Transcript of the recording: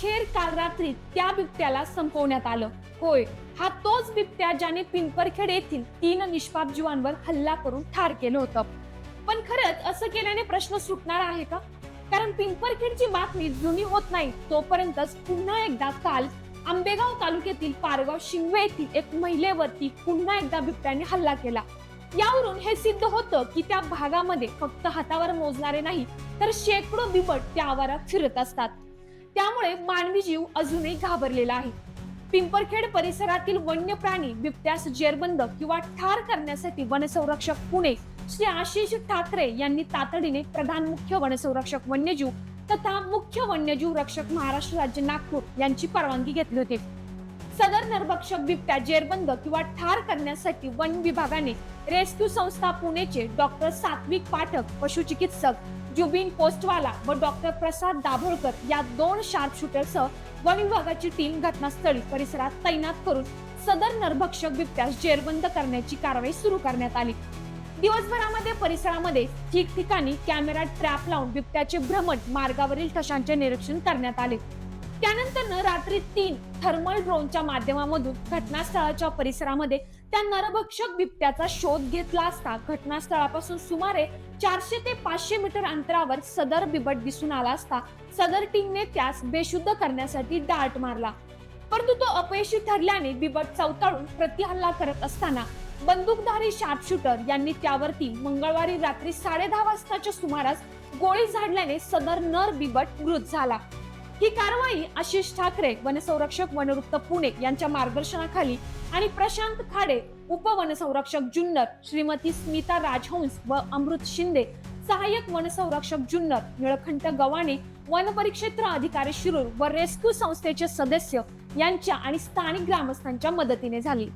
अखेर काल रात्री त्या बिबट्याला संपवण्यात आलं. होय हा तोच बिबट्या ज्याने पिंपरखेड येथील तीन निष्पाप जीवांवर हल्ला करून ठार केलं होतं. पण खरंच असं केल्याने प्रश्न सुटणार आहे का? कारण पिंपरखेडची बातमी जुनी होत नाही तोपर्यंतच पुन्हा एकदा काल आंबेगाव तालुक्यातील पारगाव शिंगवे येथील एक महिलेवरती पुन्हा एकदा बिबट्याने हल्ला केला. यावरून हे सिद्ध होतं की त्या भागामध्ये फक्त हातावर मोजणारे नाही तर शेकडो बिबट त्या आवारात फिरत असतात. त्यामुळे मानवी जीव अजूनही घाबरलेला आहे. पिंपरखेड परिसरातील वन्य प्राणी बिबट्यास जेरबंद किंवा ठार करण्यासाठी वनसंरक्षक पुणे श्री आशिष ठाकरे यांनी तातडीने प्रधान मुख्य वनसंरक्षक वन्यजीव तथा मुख्य वन्यजीव रक्षक महाराष्ट्र राज्य नागपूर यांची परवानगी घेतली होती. सदर नरभक्षक बिबट्या जेरबंद किंवा ठार करण्यासाठी वन विभागाने रेस्क्यू संस्था पुणेचे डॉक्टर सात्विक पाठक पशुचिकित्सक जुबिन पोस्टवाला व डॉक्टर प्रसाद दाभोळकर या दोन शार्पशूटरसह वन विभागाची टीम घटनास्थळी परिसरात तैनात करून सदर नरभक्षक बिबट्यास जेरबंद करण्याची कारवाई सुरू करण्यात आली. दिवसभरामध्ये परिसरामध्ये ठिकठिकाणी कॅमेरा ट्रॅप लावून बिबट्याचे भ्रमण मार्गावरील ठशांचे निरीक्षण करण्यात आले. त्यानंतर रात्री तीन थर्मल ड्रोनच्या माध्यमामधून घटनास्थळाच्या परिसरामध्ये त्या नरभक्षक बिबट्याचा शोध घेतला असता घटनास्थळापासून सुमारे चारशे ते पाचशे मीटर अंतरावर सदर बिबट दिसून आला असता सदर टीमने त्यास बेशुद्ध करण्यासाठी डार्ट मारला. परंतु तो अपयशी ठरल्याने बिबट चौताळून प्रतिहल्ला करत असताना बंदूकधारी शार्पशूटर यांनी त्यावरती मंगळवारी रात्री साडे दहा वाजताच्या सुमारास गोळी झाडल्याने सदर नर बिबट मृत झाला. ही कारवाई आशिष ठाकरे वनसंरक्षक वनवृत्त पुणे यांच्या मार्गदर्शनाखाली आणि प्रशांत खाडे उपवनसंरक्षक जुन्नर श्रीमती स्मिता राजहंस व अमृत शिंदे सहाय्यक वनसंरक्षक जुन्नर निळखंठ गव्हाणे वनपरिक्षेत्र अधिकारी शिरूर व रेस्क्यू संस्थेचे सदस्य यांच्या आणि स्थानिक ग्रामस्थांच्या मदतीने झाली.